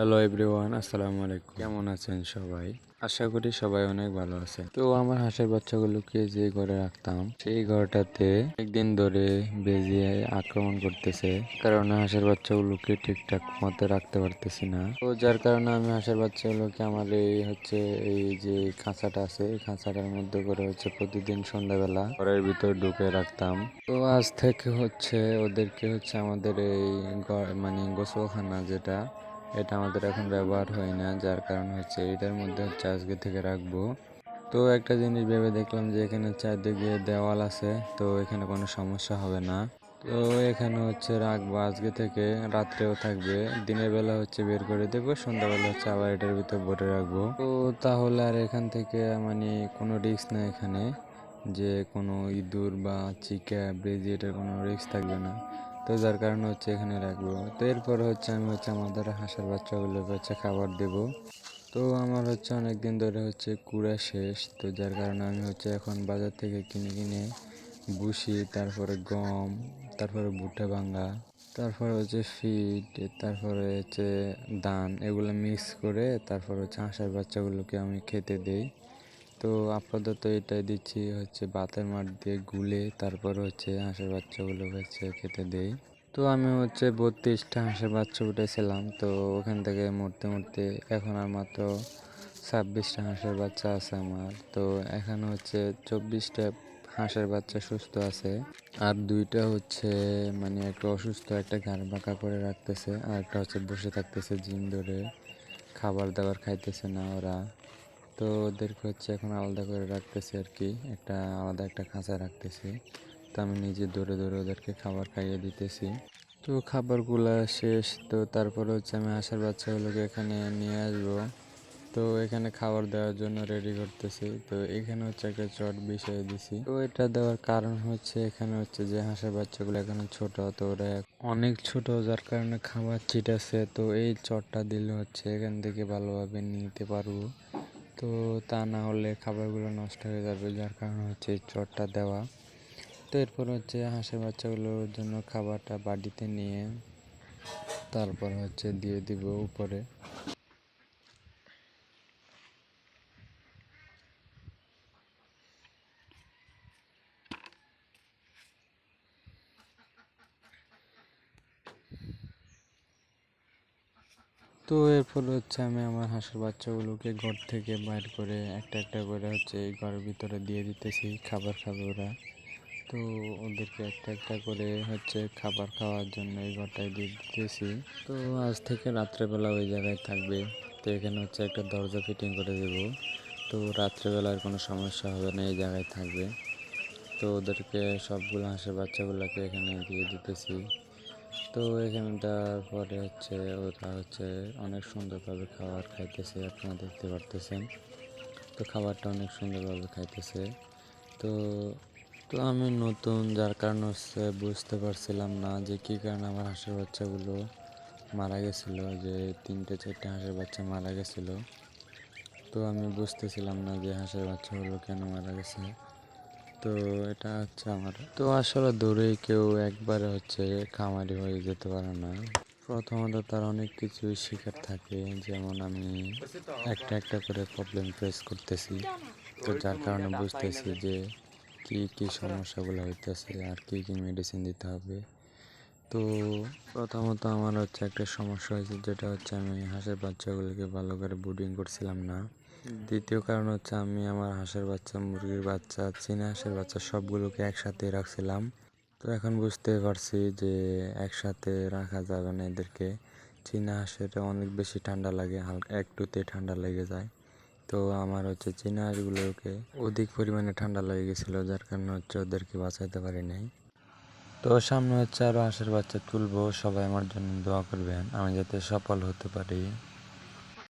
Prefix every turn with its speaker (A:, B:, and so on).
A: Hello everyone আসসালামু আলাইকুম কেমন আছেন সবাই? আশা করি সবাই অনেক ভালো আছে তো আমার হাঁসের বাচ্চাগুলোকে যে ঘরে রাখতাম, সেই ঘরটাতে একদিন ধরে বেজিয়ে আক্রমণ করতেছে। কারণে হাঁসের বাচ্চাগুলোকে ঠিকঠাক মতো রাখতে পারতেছি না। তো যার কারণে আমি হাঁসের বাচ্চাগুলোকে আমার এই হচ্ছে এই যে খাঁচাটা আছে, এই খাঁচাটার মধ্যে করে হচ্ছে প্রতিদিন সন্ধ্যাবেলা ঘরের ভিতর ঢুকে রাখতাম। তো আজ থেকে হচ্ছে ওদেরকে হচ্ছে আমাদের এই মানে গোসলখানা যেটা এটা আমাদের এখন ব্যবহার হয় না, যার কারণ হচ্ছে এটার মধ্যে হচ্ছে আজকে থেকে রাখব। তো একটা জিনিস ভেবে দেখলাম যে এখানে চারদিকে দেওয়াল আছে, তো এখানে কোনো সমস্যা হবে না। তো এখানে হচ্ছে রাখব, আজকে থেকে রাত্রেও থাকবে, দিনের বেলা হচ্ছে বের করে দেবো, সন্ধ্যাবেলা হচ্ছে আবার এটার ভিতর ভরে রাখব। তো তাহলে আর এখান থেকে মানে কোনো রিস্ক নেই এখানে, যে কোনো ইঁদুর বা চিকা, ব্রেজি এটার কোনো রিস্ক থাকবে না। তো যার কারণে হচ্ছে এখানে রাখব। তো এরপর হচ্ছে আমি হচ্ছে আমাদের হাঁসের বাচ্চাগুলোকে হচ্ছে খাবার দেব। তো আমার হচ্ছে অনেক দিন ধরে হচ্ছে কুড়া শেষ। তো যার কারণে আমি হচ্ছে এখন বাজার থেকে কিনে কিনে বুসি তারপরে গম, তারপরে ভুট্টা ভাঙ্গা, তারপরে হচ্ছে ফিট তারপরে হচ্ছে ধান, এগুলো মিক্স করে তারপর হচ্ছে হাঁসের বাচ্চাগুলোকে আমি খেতে দেই। তো আপাতত এটাই দিচ্ছি হচ্ছে বাতের মাঠ দিয়ে গুলে তারপর হচ্ছে হাঁসের বাচ্চাগুলো হচ্ছে খেতে দেই। তো আমি হচ্ছে বত্রিশটা হাঁসের বাচ্চা উঠেছিলাম, তো ওখান থেকে মরতে মরতে এখন আর মাত্র ছাব্বিশটা হাঁসের বাচ্চা আছে আমার। তো এখানে হচ্ছে চব্বিশটা হাঁসের বাচ্চা সুস্থ আছে আর দুইটা হচ্ছে মানে একটা অসুস্থ, একটা ঘাড় বাঁকা করে রাখতেছে আর একটা হচ্ছে বসে থাকতেছে জিম ধরে। খাবার দাবার খাইতেছে না ওরা। তো ওদেরকে হচ্ছে এখন আলাদা করে রাখতেছি আর কি। একটা, আলাদা একটা খাঁচা রাখতেছি। তো আমি নিজে দৌড়ে দৌড়ে ওদেরকে খাবার খাইয়ে দিতেছি। তো খাবারগুলো শেষ, তো তারপরে হচ্ছে আমি আসার বাচ্চাগুলোকে এখানে নিয়ে আসব। তো এখানে খাবার দেওয়ার জন্য রেডি করতেছি। তো এখানে হচ্ছে একটা চট বিষয়ে দিছি। তো এটা দেওয়ার কারণ হচ্ছে এখানে হচ্ছে যে হাঁসের বাচ্চাগুলো এখানে ছোট, তো ওরা অনেক ছোট, যার কারণে খাবার ছিটাছে। তো এই চটটা দিলে হচ্ছে এখান থেকে ভালোভাবে নিতে পারব। তো তা না হলে খাবারগুলো নষ্ট হয়ে যাবে, যার কারণে হচ্ছে চটটা দেওয়া। তো এরপর হচ্ছে হাঁসের বাচ্চাগুলোর জন্য খাবারটা বাড়িতে নিয়ে তারপর হচ্ছে দিয়ে দিব উপরে। তো এরপর হচ্ছে আমি আমার হাঁসের বাচ্চাগুলোকে ঘর থেকে বাইর করে একটা একটা করে হচ্ছে এই ঘরের ভিতরে দিয়ে দিতেছি, খাবার খাবে ওরা। তো ওদেরকে একটা একটা করে হচ্ছে খাবার খাওয়ার জন্য এই ঘরটায় দিয়ে দিতেছি। তো আজ থেকে রাত্রেবেলা ওই জায়গায় থাকবে। তো এখানে হচ্ছে একটা দরজা ফিটিং করে দেব। তো রাত্রেবেলা আর কোনো সমস্যা হবে না, এই জায়গায় থাকবে। তো ওদেরকে সবগুলো হাঁসের বাচ্চাগুলোকে এখানে দিয়ে দিতেছি। তো এখানটার পরে হচ্ছে ওরা হচ্ছে অনেক সুন্দরভাবে খাবার খাইতেছে, আপনারা দেখতে পারতেছেন। তো খাবারটা অনেক সুন্দরভাবে খাইতেছে। তো তো আমি নতুন যার কারণে হচ্ছে বুঝতে পারছিলাম না যে কী কারণে আমার হাঁসের বাচ্চাগুলো মারা গেছিল, যে তিনটে চারটে হাঁসের বাচ্চা মারা গেছিল। তো আমি বুঝতেছিলাম না যে হাঁসের বাচ্চাগুলো কেন মারা গেছে। তো এটা হচ্ছে আমার। তো আসলে দূরেই কেউ একবারে হচ্ছে খামারি হয়ে যেতে পারে না। প্রথমত তার অনেক কিছুই শিকার থাকে। যেমন আমি একটা একটা করে প্রবলেম ফেস করতেছি। তো যার কারণে বুঝতেছি যে কি কি সমস্যাগুলো হইতেছে আর কি কি মেডিসিন দিতে হবে। তো প্রথমত আমার হচ্ছে একটা সমস্যা হয়েছে, যেটা হচ্ছে আমি হাঁসের বাচ্চাগুলোকে ভালো করে বুডিং করছিলাম না। দ্বিতীয় কারণ হচ্ছে আমি আমার হাঁসের বাচ্চা, মুরগির বাচ্চা, চীনা হাঁসের বাচ্চা সবগুলোকে একসাথে রাখছিলাম। তো এখন বুঝতে পারছি যে একসাথে রাখা যাবে না এদেরকে। চীনা হাঁসের অনেক বেশি ঠান্ডা লাগে, হালকা একটুতে ঠান্ডা লেগে যায়। তো আমার হচ্ছে চীনা হাঁসগুলোকে অধিক পরিমাণে ঠান্ডা লেগে গেছিল, যার কারণে হচ্ছে ওদেরকে বাঁচাতে পারি নাই। তো সামনে হচ্ছে আরও হাঁসের বাচ্চা তুলবো, সবাই আমার জন্য দোয়া করবেন, আমি যাতে সফল হতে পারি।